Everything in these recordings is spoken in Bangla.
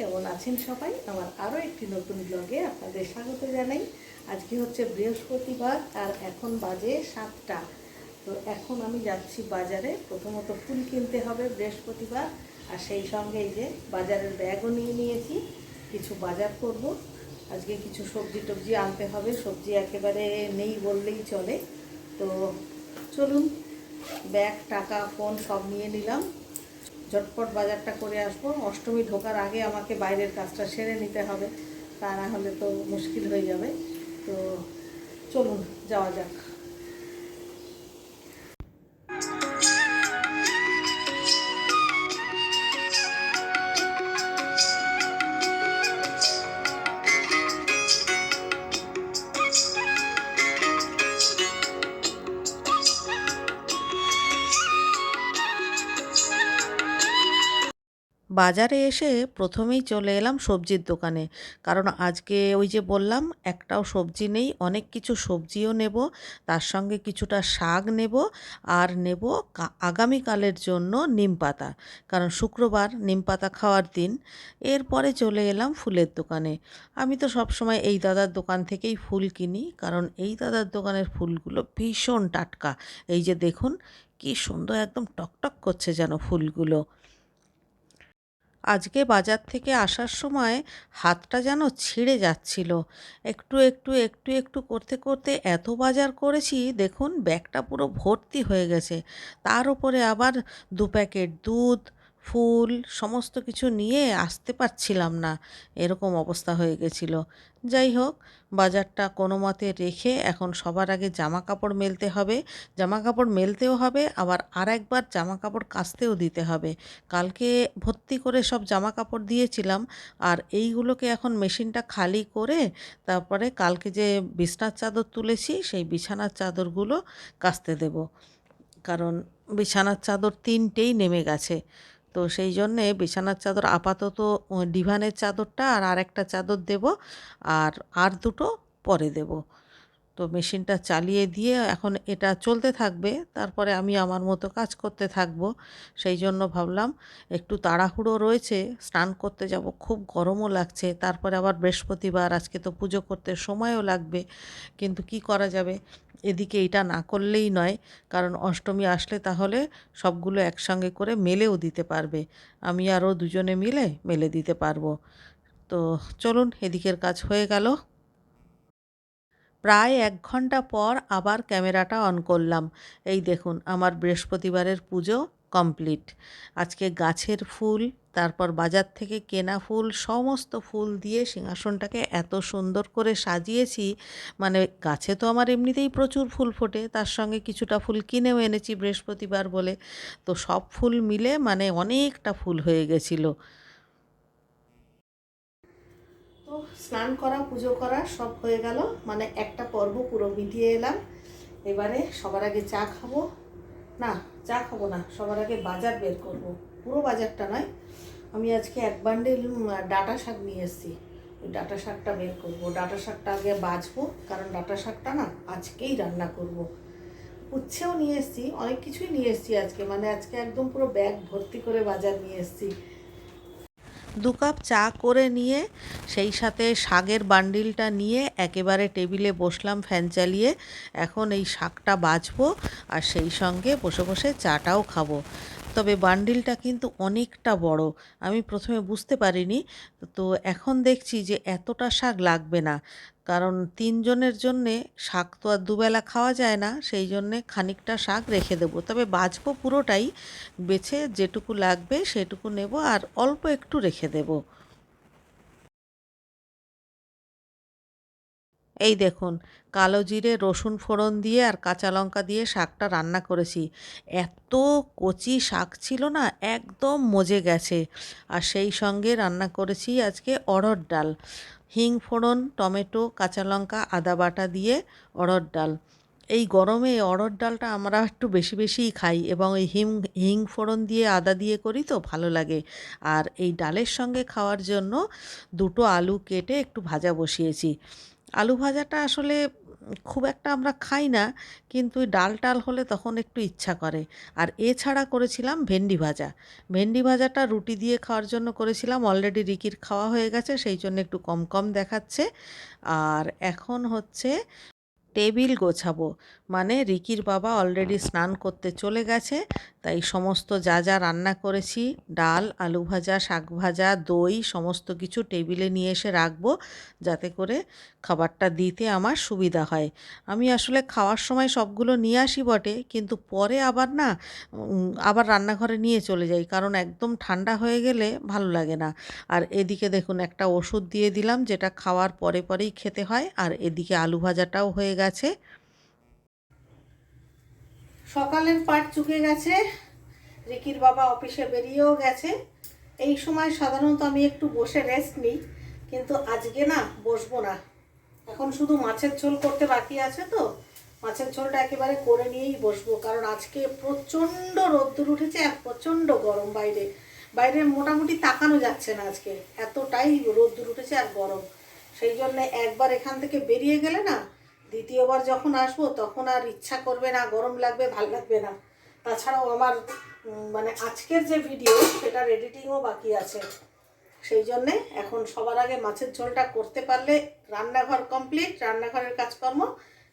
কেমন আছেন সবাই? আমার আরও একটি নতুন ব্লগে আপনাদের স্বাগত জানাই। আজকে হচ্ছে বৃহস্পতিবার আর এখন বাজে সাতটা। তো এখন আমি যাচ্ছি বাজারে। প্রথমত ফুল কিনতে হবে বৃহস্পতিবার। আর সেই সঙ্গে যে বাজারের ব্যাগও নিয়ে নিয়েছি। কিছু বাজার করব। আজকে কিছু সবজি টবজি আনতে হবে। সবজি একেবারে নেই বললেই চলে। তো চলুন, ব্যাগ, টাকা, ফোন সব নিয়ে নিলাম। ঝটপট বাজারটা করে আসব। অষ্টমী ঢোকার আগে আমাকে বাইরের কাজটা সেরে নিতে হবে। তা না হলে তো মুশকিল হয়ে যাবে। তো চলুন, যাওয়া যাক। বাজারে এসে প্রথমেই চলে এলাম সবজির দোকানে। কারণ আজকে ওই যে বললাম, একটাও সবজি নেই, অনেক কিছু সবজিও নেব, তার সঙ্গে কিছুটা শাক নেব আর নেব আগামীকালের জন্য নিম পাতা। কারণ শুক্রবার নিম পাতা খাওয়ার দিন। এরপরে চলে এলাম ফুলের দোকানে। আমি তো সবসময় এই দাদার দোকান থেকেই ফুল কিনি, কারণ এই দাদার দোকানের ফুলগুলো ভীষণ টাটকা। এই যে দেখুন, কি সুন্দর একদম টকটক করছে যেন ফুলগুলো। আজকে বাজার থেকে আসার সময় হাতটা যেন ছিঁড়ে যাচ্ছিল। একটু একটু একটু একটু করতে করতে এত বাজার করেছি, দেখুন, ব্যাগটা পুরো ভর্তি হয়ে গেছে। তার উপরে আবার দু প্যাকেট দুধ ফুল সমস্ত কিছু নিয়ে আসতে পারছিলাম না। এরকম অবস্থা হয়ে গেছিল। যাই হোক, বাজারটা কোনো মতে রেখে এখন সবার আগে জামা কাপড় মেলতে হবে। জামা কাপড় মেলতেও হবে, আবার আর একবার জামা কাপড় কাচতেও দিতে হবে। কালকে ভর্তি করে সব জামা কাপড় দিয়েছিলাম, আর এইগুলোকে এখন মেশিনটা খালি করে তারপরে কালকে যে বিছনার চাদর তুলেছি, সেই বিছানার চাদরগুলো কাচতে দেব। কারণ বিছানার চাদর তিনটেই নেমে গেছে। তো সেই জন্যে বিছানার চাদর আপাতত ডিভানের চাদরটা আর আরেকটা চাদর দেব আর আর দুটো পরে দেব। তো মেশিনটা চালিয়ে দিয়ে এখন এটা চলতে থাকবে, তারপরে আমি আমার মতো কাজ করতে থাকব। সেই জন্য ভাবলাম একটু তাড়াহুড়ো রয়েছে, স্নান করতে যাব, খুব গরমও লাগছে, তারপরে আবার বৃহস্পতিবার, আজকে তো পুজো করতে সময়ও লাগবে, কিন্তু কি করা যাবে? এদিকে এটা না করলেই নয়, কারণ অষ্টমী আসলে তাহলে সবগুলো একসঙ্গে করে মেলেও দিতে পারবে। আমি আরও দুজনে মিলে মেলে দিতে পারব। তো চলুন, এদিকের কাজ হয়ে গেল। প্রায় এক ঘণ্টা পর আবার ক্যামেরাটা অন করলাম। এই দেখুন, আমার বৃহস্পতিবারের পুজো। কমপ্লিট আজকে গাছের ফুল, তারপর বাজার থেকে কেনা ফুল, সমস্ত ফুল দিয়ে সিংহাসনটাকে এত সুন্দর করে সাজিয়েছি। মানে গাছে তো আমার এমনিতেই প্রচুর ফুল ফোটে, তার সঙ্গে কিছুটা ফুল কিনেও এনেছি বৃহস্পতিবার বলে। তো সব ফুল মিলে মানে অনেকটা ফুল হয়ে গেছিল। তো স্নান করা, পুজো করা সব হয়ে গেল। মানে একটা পর্ব পুরো মিটিয়ে এলাম। এবারে সবার আগে চা খাব। না, চা খাব না, সবার আগে বাজার বের করব। পুরো বাজারটা নয়, আমি আজকে এক বান্ডেল ডাটা শাক নিয়ে এসেছি। ওই ডাঁটা শাকটা বের করব। ডাটা শাকটা আগে বাজবো, কারণ ডাটা শাকটা না আজকেই রান্না করব। উচ্ছেও নিয়ে এসেছি, অনেক কিছুই নিয়ে এসেছি আজকে। মানে আজকে একদম পুরো ব্যাগ ভর্তি করে বাজার নিয়ে এসেছি। দু কাপ চা করে নিয়ে, সেই সাথে শাগের বান্ডিলটা নিয়ে একেবারে টেবিলে বসলাম, ফ্যান চালিয়ে। এখন এই শাকটা বাছবো আর সেই সঙ্গে বসে বসে চাটাও খাব। তবে বান্ডিলটা কিন্তু অনেকটা বড়। আমি প্রথমে বুঝতে পারিনি, তো এখন দেখছি যে এতটা শাক লাগবে না। কারণ তিনজনের জন্যে শাক তো আর দুবেলা খাওয়া যায় না, সেই জন্যে খানিকটা শাক রেখে দেব। তবে বাজবো পুরোটাই, বেছে যেটুকু লাগবে সেটুকু নেব আর অল্প একটু রেখে দেব। এই দেখুন, কালো জিরে, রসুন ফোড়ন দিয়ে আর কাঁচা লঙ্কা দিয়ে শাকটা রান্না করেছি। এত কচি শাক ছিল না, একদম মজে গেছে। আর সেই সঙ্গে রান্না করেছি আজকে অড়হর ডাল। হিং ফোড়ন, টমেটো, কাঁচা লঙ্কা, আদা বাটা দিয়ে অড়হর ডাল। এই গরমে অড়হর ডালটা আমরা একটু বেশি বেশিই খাই এবং এই হিং হিং ফোড়ন দিয়ে আদা দিয়ে করি তো ভালো লাগে। আর এই ডালের সঙ্গে খাওয়ার জন্য দুটো আলু কেটে একটু ভাজা বসিয়েছি। আলু ভাজাটা আসলে খুব একটা আমরা খাই না, কিন্তু ডাল টাল হলে তখন একটু ইচ্ছা করে। আর এছাড়া করেছিলাম ভেন্ডি ভাজা। ভেন্ডি ভাজাটা রুটি দিয়ে খাওয়ার জন্য করেছিলাম অলরেডি রিকির খাওয়া হয়ে গেছে, সেই জন্য একটু কম কম দেখাচ্ছে। আর এখন হচ্ছে টেবিল গোছাবো। মানে রিকির বাবা অলরেডি স্নান করতে চলে গেছে তাই সমস্ত যা যা রান্না করেছি, ডাল, আলু ভাজা, শাক ভাজা, দই, সমস্ত কিছু টেবিলে নিয়ে এসে রাখব যাতে করে খাবারটা দিতে আমার সুবিধা হয়। আমি আসলে খাওয়ার সময় সবগুলো নিয়ে আসি বটে, কিন্তু পরে আবার না আবার রান্নাঘরে নিয়ে চলে যাই, কারণ একদম ঠান্ডা হয়ে গেলে ভালো লাগে না। আর এদিকে দেখুন, একটা ওষুধ দিয়ে দিলাম, যেটা খাওয়ার পরে, পরেই খেতে হয়, আর এদিকে আলু ভাজাটাও হয়ে গেছে। সকালের পাট চুকে গেছে। রিকির বাবা অফিসে বেরিয়েও গেছে। এই সময় সাধারণত আমি একটু বসে রেস্ট নিই, কিন্তু আজকে না বসবো না। এখন শুধু মাছের ঝোল করতে বাকি আছে তো। মাছের ঝোলটা একেবারে করে নিয়েই বসবো, কারণ আজকে প্রচণ্ড রোদ্দুর উঠেছে আর প্রচণ্ড গরম বাইরে। বাইরে মোটামুটি তাকানো যাচ্ছে না আজকে। এতটাই রোদ্দুর উঠেছে আর গরম। সেই জন্য একবার এখান থেকে বেরিয়ে গেলে না দ্বিতীয়বার যখন আসব, তখন আর ইচ্ছা করবে না, গরম লাগবে, ভালো লাগবে না। তাছাড়াও আমার মানে আজকের যে ভিডিও সেটার এডিটিংও বাকি আছে। সেই জন্যে এখন সবার আগে মাছের ঝোলটা করতে পারলে রান্নাঘর কমপ্লিট রান্নাঘরের কাজকর্ম।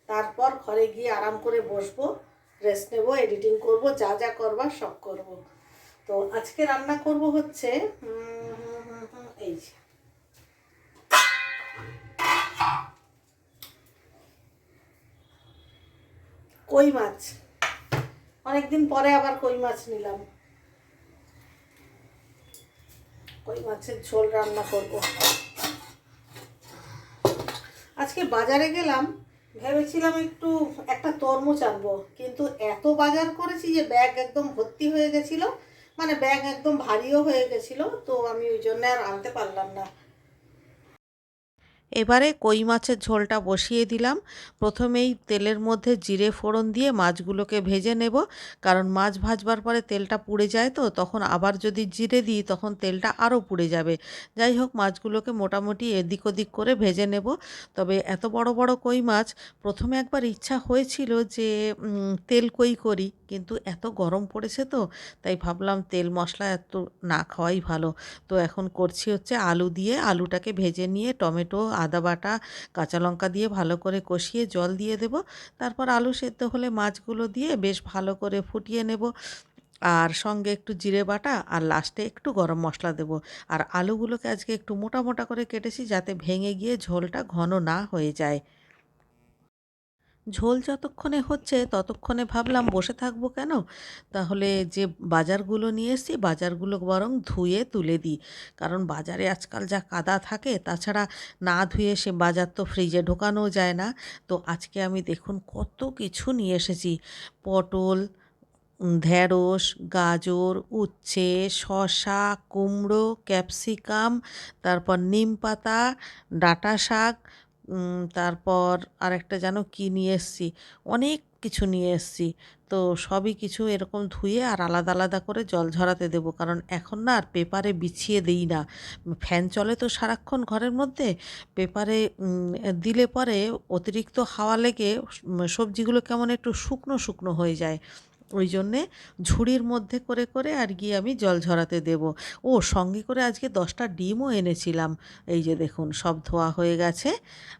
তারপর ঘরে গিয়ে আরাম করে বসবো রেস্ট নেব এডিটিং করব, যা যা করবার সব করব। তো আজকে রান্না করব হচ্ছে এই কই মাছ? অনেকদিন পরে আবার কই মাছ নিলাম। কই মাছের ঝোল রান্না করব। আজকে বাজারে গেলাম, ভেবেছিলাম একটু একটা তরমুজ আনব, কিন্তু এত বাজার করেছি যে ব্যাগ একদম ভর্তি হয়ে গেছিল মানে ব্যাগ একদম ভারীও হয়ে গেছিল, তো আমি ওই জন্য আর আনতে পারলাম না। এবারে কই মাছের ঝোলটা বসিয়ে দিলাম। প্রথমেই তেলের মধ্যে জিরে ফোড়ন দিয়ে মাছগুলোকে ভেজে নেব। কারণ মাছ ভাজবার পরে তেলটা পুড়ে যায় তো, তখন আবার যদি জিরে দিই তখন তেলটা আরও পুড়ে যাবে। যাই হোক, মাছগুলোকে মোটামুটি এদিক ওদিক করে ভেজে নেব। তবে এত বড় বড় কই মাছ, প্রথমে একবার ইচ্ছা হয়েছিল যে তেল কই করি, কিন্তু এত গরম পড়েছে তো, তাই ভাবলাম তেল মশলা এত না খাওয়াই ভালো। তো এখন করছি হচ্ছে আলু দিয়ে আলুটাকে ভেজে নিয়ে টমেটো আদা বাটা, কাঁচা লঙ্কা দিয়ে ভালো করে কষিয়ে জল দিয়ে দেব। তারপর আলু সেদ্ধ হলে মাছগুলো দিয়ে বেশ ভালো করে ফুটিয়ে নেব। আর সঙ্গে একটু জিরে বাটা আর লাস্টে একটু গরম মশলা দেব। আর আলুগুলোকে আজকে একটু মোটা মোটা করে কেটেছি যাতে ভেঙে গিয়ে ঝোলটা ঘন না হয়ে যায়। ঝোল যতক্ষণে হচ্ছে ততক্ষণে ভাবলাম বসে থাকব কেন? তাহলে যে বাজারগুলো নিয়ে এসেছি বাজারগুলো বরং ধুয়ে তুলে দিই। কারণ বাজারে আজকাল যা কাদা থাকে তাছাড়া না ধুয়ে সে বাজার তো ফ্রিজে ঢোকানো যায় না। তো আজকে আমি দেখুন কত কিছু নিয়ে এসেছি। পটল উম, ঢ্যাঁড়স গাজর উচ্ছে শসা কুমড়ো ক্যাপসিকাম তারপর নিম পাতা ডাঁটা শাক তারপর আরেকটা যেন কী নিয়ে এসেছি? অনেক কিছু নিয়ে এসেছি। তো সবই কিছু এরকম ধুয়ে আর আলাদা আলাদা করে জল ঝরাতে দেবো। কারণ এখন না আর পেপারে বিছিয়ে দিই না। ফ্যান চলে তো সারাক্ষণ ঘরের মধ্যে। পেপারে দিলে পরে অতিরিক্ত হাওয়া লেগে সবজিগুলো কেমন একটু শুকনো শুকনো হয়ে যায়। ওই জন্যে ঝুড়ির মধ্যে করে করে আর গিয়ে আমি জল ঝরাতে দেব। ও সঙ্গে করে আজকে দশটা ডিমও এনেছিলাম। এই যে দেখুন সব ধোয়া হয়ে গেছে।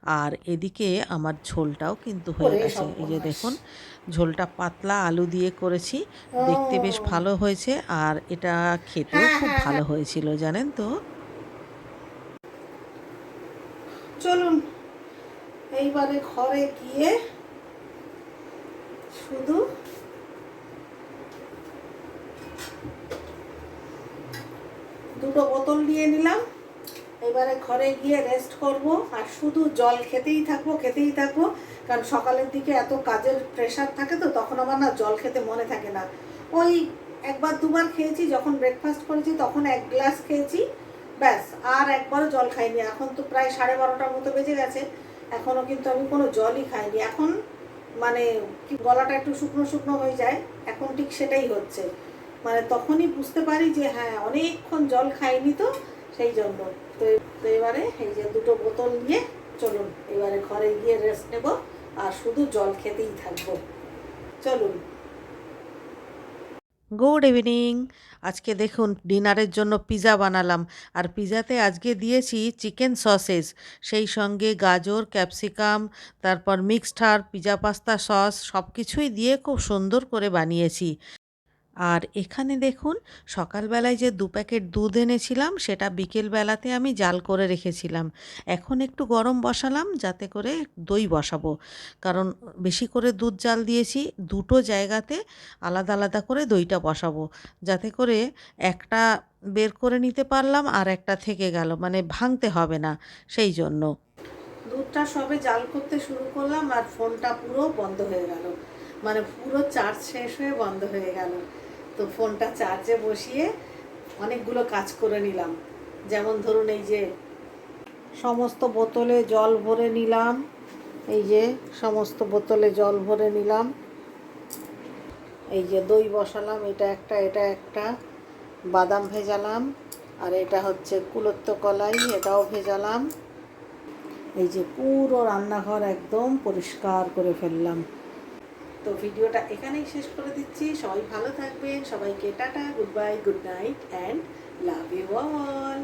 আর এদিকে আমার ঝোলটাও কিন্তু হয়ে গেছে। এই যে দেখুন ঝোলটা পাতলা আলু দিয়ে করেছি। দেখতে বেশ ভালো হয়েছে। আর এটা খেতেও হ্যাঁ, খুব হ্যাঁ, ভালো হ্যাঁ। হয়েছিল জানেন তো? চলুন এইবারে ঘরে গিয়ে শুধু দুটো বোতল নিয়ে নিলাম। এবারে ঘরে গিয়ে রেস্ট করব। আর শুধু জল খেতেই থাকব খেতেই থাকব। কারণ সকালের দিকে এত কাজের প্রেশার থাকে তো, তখন আমার না জল খেতে মনে থাকে না। ওই একবার দুবার খেয়েছি, যখন ব্রেকফাস্ট করেছি, তখন এক গ্লাস খেয়েছি। ব্যাস, আর একবারও জল খাইনি। এখন তো প্রায় সাড়ে বারোটার মতো বেজে গেছে। এখনও কিন্তু আমি কোনো জলই খাইনি। এখন মানে কি গলাটা একটু শুকনো শুকনো হয়ে যায়। এখন ঠিক সেটাই হচ্ছে। মানে তখনই বুঝতে পারি যে হ্যাঁ অনেকক্ষণ জল খাইনি তো, সেই জন্য। তো এবারে এই যে দুটো বোতল নিয়ে চলুন, এবারে ঘরে গিয়ে রেস্ট নেব আর শুধু জল খেতেই থাকব। চলুন। গুড ইভিনিং আজকে দেখুন, ডিনারের জন্য পিৎজা বানালাম। আর পিৎজাতে আজকে দিয়েছি চিকেন সসেস সেই সঙ্গে গাজর ক্যাপসিকাম তারপর mixed herb pizza pasta sauce সব কিছুই দিয়ে খুব সুন্দর করে বানিয়েছি। আর এখানে দেখুন, সকালবেলায় যে দু প্যাকেট দুধ এনেছিলাম, সেটা বিকেলবেলাতে আমি জাল করে রেখেছিলাম। এখন একটু গরম বসালাম, যাতে করে দই বসাবো। কারণ বেশি করে দুধ জাল দিয়েছি, দুটো জায়গাতে আলাদা আলাদা করে দইটা বসাবো। যাতে করে একটা বের করে নিতে পারলাম, আর একটা থেকে গেল। মানে ভাঙতে হবে না, সেই জন্য। দুধটা সবে জাল করতে শুরু করলাম, আর ফোনটা পুরো বন্ধ হয়ে গেল। মানে পুরো চার্জ শেষ হয়ে বন্ধ হয়ে গেল। তো ফোনটা চার্জে বসিয়ে অনেকগুলো কাজ করে নিলাম। যেমন ধরুন এই যে সমস্ত বোতলে জল ভরে নিলাম, এই যে সমস্ত বোতলে জল ভরে নিলাম, এই যে দই বসালাম, এটা একটা এটা একটা, বাদাম ভেজালাম, আর এটা হচ্ছে কুলত্ত কলাই, এটাও ভেজালাম, এই যে পুরো রান্নাঘর একদম পরিষ্কার করে ফেললাম। তো ভিডিওটা এখানেই শেষ করে দিচ্ছি। সবাই ভালো থাকবেন। সবাইকে tata, good bye, good night, and love you all.